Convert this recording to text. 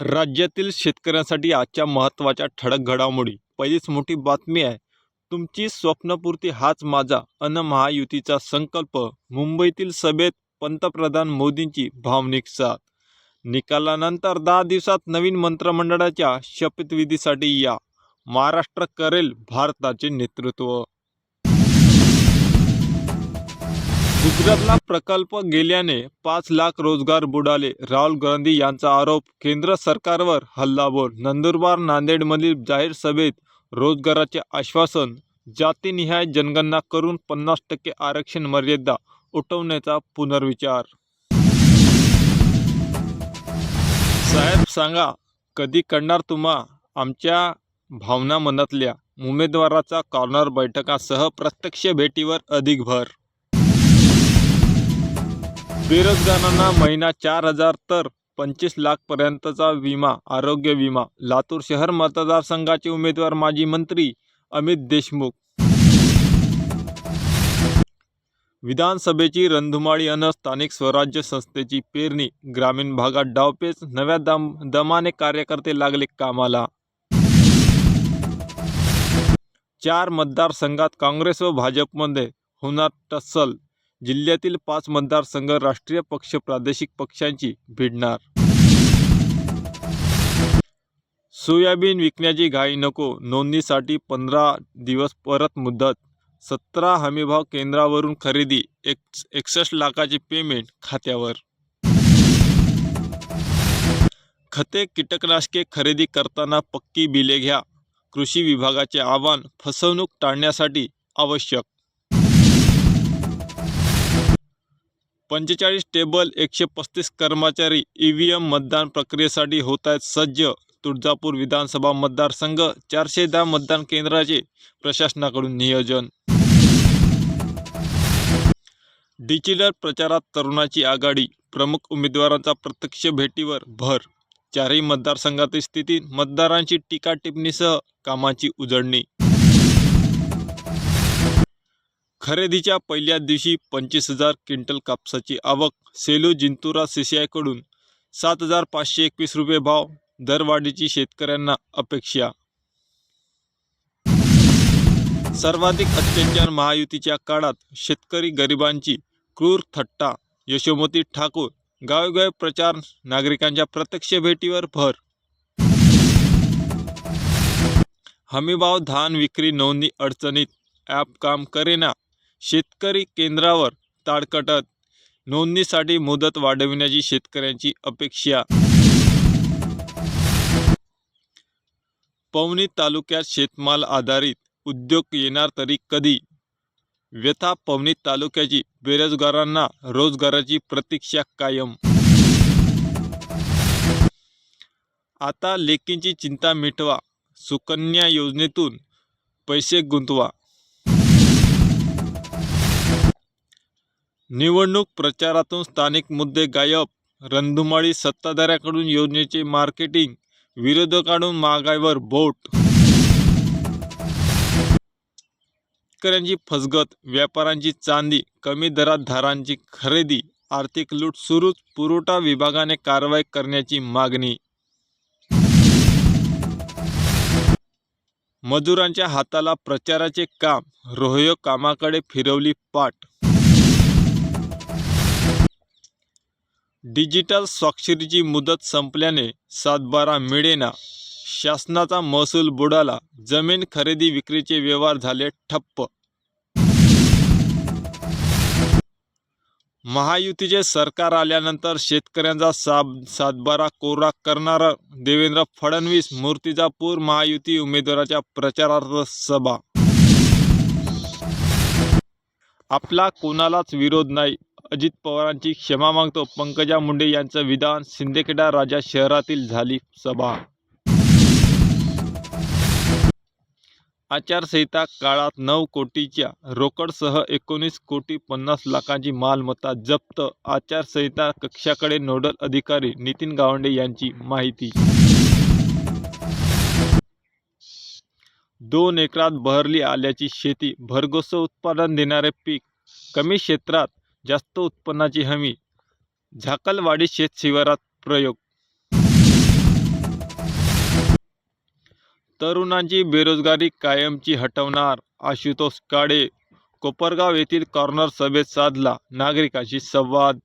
राज्यातील शेतकऱ्यांसाठी आजच्या महत्त्वाच्या ठळक घडामोडी. पहिलीच मोठी बातमी आहे तुमची स्वप्नपूर्ती हाच माझा अन महायुतीचा संकल्प. मुंबईतील सभेत पंतप्रधान मोदींची भावनिक साथ. निकालानंतर दहा दिवसात नवीन मंत्रिमंडळाच्या शपथविधीसाठी या. महाराष्ट्र करेल भारताचे नेतृत्व. गुजरातला प्रकल्प गेल्याने पाच लाख रोजगार बुडाले. राहुल गांधी यांचा आरोप केंद्र सरकारवर हल्लाबोल. नंदुरबार नांदेडमधील जाहीर सभेत रोजगाराचे आश्वासन जातीनिहाय जनगणना करून पन्नास टक्के आरक्षण मर्यादा उठवण्याचा पुनर्विचार. साहेब सांगा कधी करणार तुम्हा आमच्या भावना मनातल्या? उमेदवाराचा कॉर्नर बैठकासह प्रत्यक्ष भेटीवर अधिक भर बेरोजगारांना महिना चार हजार तर पंचवीस लाखपर्यंतचा विमा आरोग्य विमा. लातूर शहर मतदारसंघाचे उमेदवार माजी मंत्री अमित देशमुख. विधानसभेची रणधुमाळी अन स्थानिक स्वराज्य संस्थेची पेरणी. ग्रामीण भागात डावपेच नव्या दम दमाने कार्यकर्ते लागले कामाला. चार मतदारसंघात काँग्रेस व भाजपमध्ये होणार टस्सल जिल्ह्यातील पाच मतदारसंघ राष्ट्रीय पक्ष प्रादेशिक पक्षांची भिडणार. सोयाबीन विकण्याची घाई नको नोंदणीसाठी पंधरा दिवस परत मुदत सतरा हमीभाव केंद्रावरून खरेदी एक एकसष्ट लाखाचे पेमेंट खात्यावर. खते कीटकनाशके खरेदी करताना पक्की बिले घ्या कृषी विभागाचे आवाहन फसवणूक टाळण्यासाठी आवश्यक. पंचेचाळीस टेबल एकशे पस्तीस कर्मचारी ई व्ही एम मतदान प्रक्रियेसाठी होत आहेत सज्ज. तुळजापूर विधानसभा मतदारसंघ चारशे दहा मतदान केंद्राचे प्रशासनाकडून नियोजन. डिजिटल प्रचारात तरुणाची आघाडी. प्रमुख उमेदवारांचा प्रत्यक्ष भेटीवर भर. चारही मतदारसंघातील स्थितीत मतदारांची टीका टिप्पणीसह कामाची उजळणी. खरेदीच्या पहिल्या दिवशी पंचवीस हजार क्विंटल कापसाची आवक सेलू जिंतुरा सीसीआयकडून सात हजार पाचशे एकवीस रुपये भाव दरवाढीची शेतकऱ्यांना अपेक्षा. सर्वाधिक अत्याचार महायुतीच्या काळात शेतकरी गरिबांची क्रूर थट्टा. यशोमती ठाकूर गावोगावी प्रचार नागरिकांच्या प्रत्यक्ष भेटीवर भर. हमीभाव धान विक्री नोंदणी अडचणीत ॲप काम करेना. शेतकरी केंद्रावर ताडकटत. नोंदणीसाठी मुदत वाढविण्याची शेतकऱ्यांची अपेक्षा. पवनी तालुक्यात शेतमाल आधारित उद्योग येणार तरी कधी? व्यथा पवनी तालुक्याची बेरोजगारांना रोजगाराची प्रतीक्षा कायम. आता लेकींची चिंता मिटवा. सुकन्या योजनेतून पैसे गुंतवा. निवडणूक प्रचारातून स्थानिक मुद्दे गायब. रणधुमाळी सत्ताधाऱ्याकडून योजनेचे मार्केटिंग विरोधकांकडून महागाईवर बोट. शेतकऱ्यांची फसगत व्यापाऱ्यांची चांदी कमी दरात धारांची खरेदी आर्थिक लूट सुरूच पुरवठा विभागाने कारवाई करण्याची मागणी. मजुरांच्या हाताला प्रचाराचे काम रोहयो कामाकडे फिरवली पाठ. डिजिटल स्वाक्षरीची मुदत संपल्याने सातबारा मिळेना शासनाचा महसूल बुडाला. जमीन खरेदी विक्रीचे व्यवहार झाले ठप्प. महायुतीचे सरकार आल्यानंतर शेतकऱ्यांचा साब सातबारा कोरा करणारा देवेंद्र फडणवीस मूर्तिजापूर महायुती उमेदवाराच्या प्रचारार्थ सभा. आपला कोणालाच विरोध नाही. अजित पवारांची क्षमा मागतो. पंकजा मुंडे यांचं विधान सिंदेखेडा राजा शहरातील झाली सभा. आचारसंहिता काळात नऊ कोटीच्या रोकडसह एकोणीस कोटी पन्नास लाखांची मालमत्ता जप्त. आचारसंहिता कक्षाकडे नोडल अधिकारी नितीन गावंडे यांची माहिती. दोन एकरात बहरली आल्याची शेती भरघोस उत्पादन देणारे पीक कमी क्षेत्रात जास्त उत्पन्नाची हमी झाकलवाडी शेत शिवारात प्रयोग. तरुणांची बेरोजगारी कायमची हटवणार आशुतोष काळे कोपरगाव येथील कॉर्नर सभेत साधला नागरिकांशी संवाद.